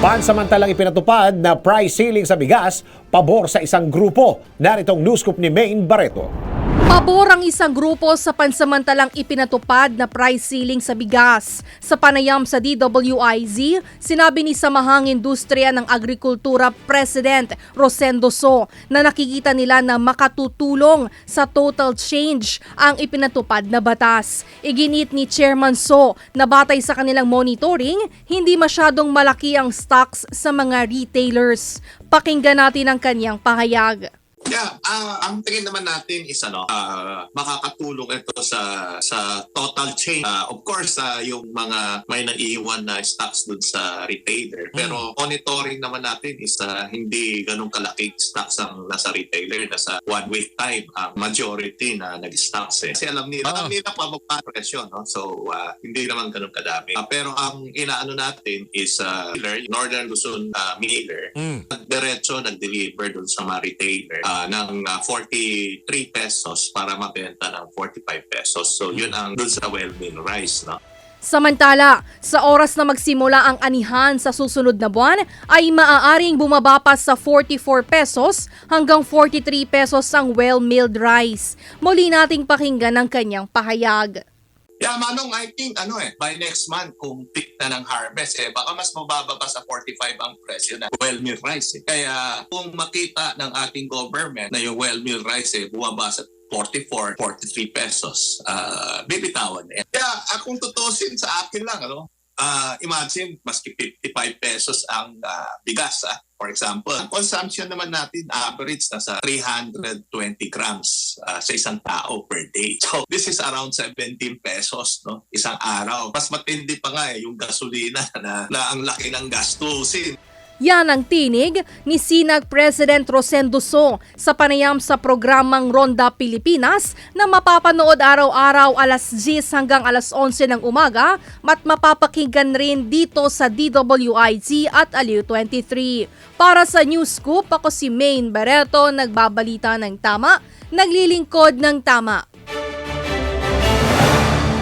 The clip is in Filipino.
Pansamantalang ipinatupad na price ceiling sa bigas, pabor sa isang grupo. Naritong newscoop ni Maine Barreto. Pabor ang isang grupo sa pansamantalang ipinatupad na price ceiling sa bigas. Sa panayam sa DWIZ, sinabi ni Samahang Industriya ng Agrikultura President Rosendo So na nakikita nila na makatutulong sa total change ang ipinatupad na batas. Iginit ni Chairman So na batay sa kanilang monitoring, hindi masyadong malaki ang stocks sa mga retailers. Pakinggan natin ang kanyang pahayag. Yeah, ah, ang tingin naman natin is ano, ah, makakatulong ito sa sa total chain. Ah, of course, ah, yung mga may naiiwan na stocks dun sa retailer. Pero monitoring naman natin is ah, hindi ganun kalaki stocks ang nasa retailer. Nasa one week time ang majority na nag-stocks eh. Kasi alam nila, alam nila pa magpa-presyo, no? So, ah, hindi naman ganun kadami. Ah, pero ang inaano natin is uh, Northern Luzon ah, Miller diretso nag-deliver dun sa mga retailer ah, ng ah, 43 pesos para mabenta ng 45 pesos. So yun ang dun sa well mill rice. No? Samantala, sa oras na magsimula ang anihan sa susunod na buwan ay maaaring bumaba pa sa 44 pesos hanggang 43 pesos ang well-milled rice. Muli nating pakinggan ang kanyang pahayag. Yeah, Manong, I think ano eh, by next month kung peak na ng harvest eh, baka mas mababa pa sa 45 ang presyo na well mill rice. Eh. Kaya kung makita ng ating government na yung well mill rice eh, bumaba sa 44, 43 pesos, ah bibitawan eh. Kaya akong tutusin sa akin lang, ano, ah imagine, maski 55 pesos ang ah, bigas, ah, for example. Ang consumption naman natin, average na sa 320 grams ah, sa isang tao per day. So, this is around 17 pesos, no? Isang araw. Mas matindi pa nga eh, yung gasolina na, na ang laki ng gastusin. Yan ang tinig ni Sinag President Rosendo So sa panayam sa programang Ronda Pilipinas na mapapanood araw-araw alas 10 hanggang alas 11 ng umaga at mapapakinggan rin dito sa DWIZ at Aliw 23. Para sa News Scoop, ako si Maine Barreto, nagbabalita ng tama, naglilingkod ng tama.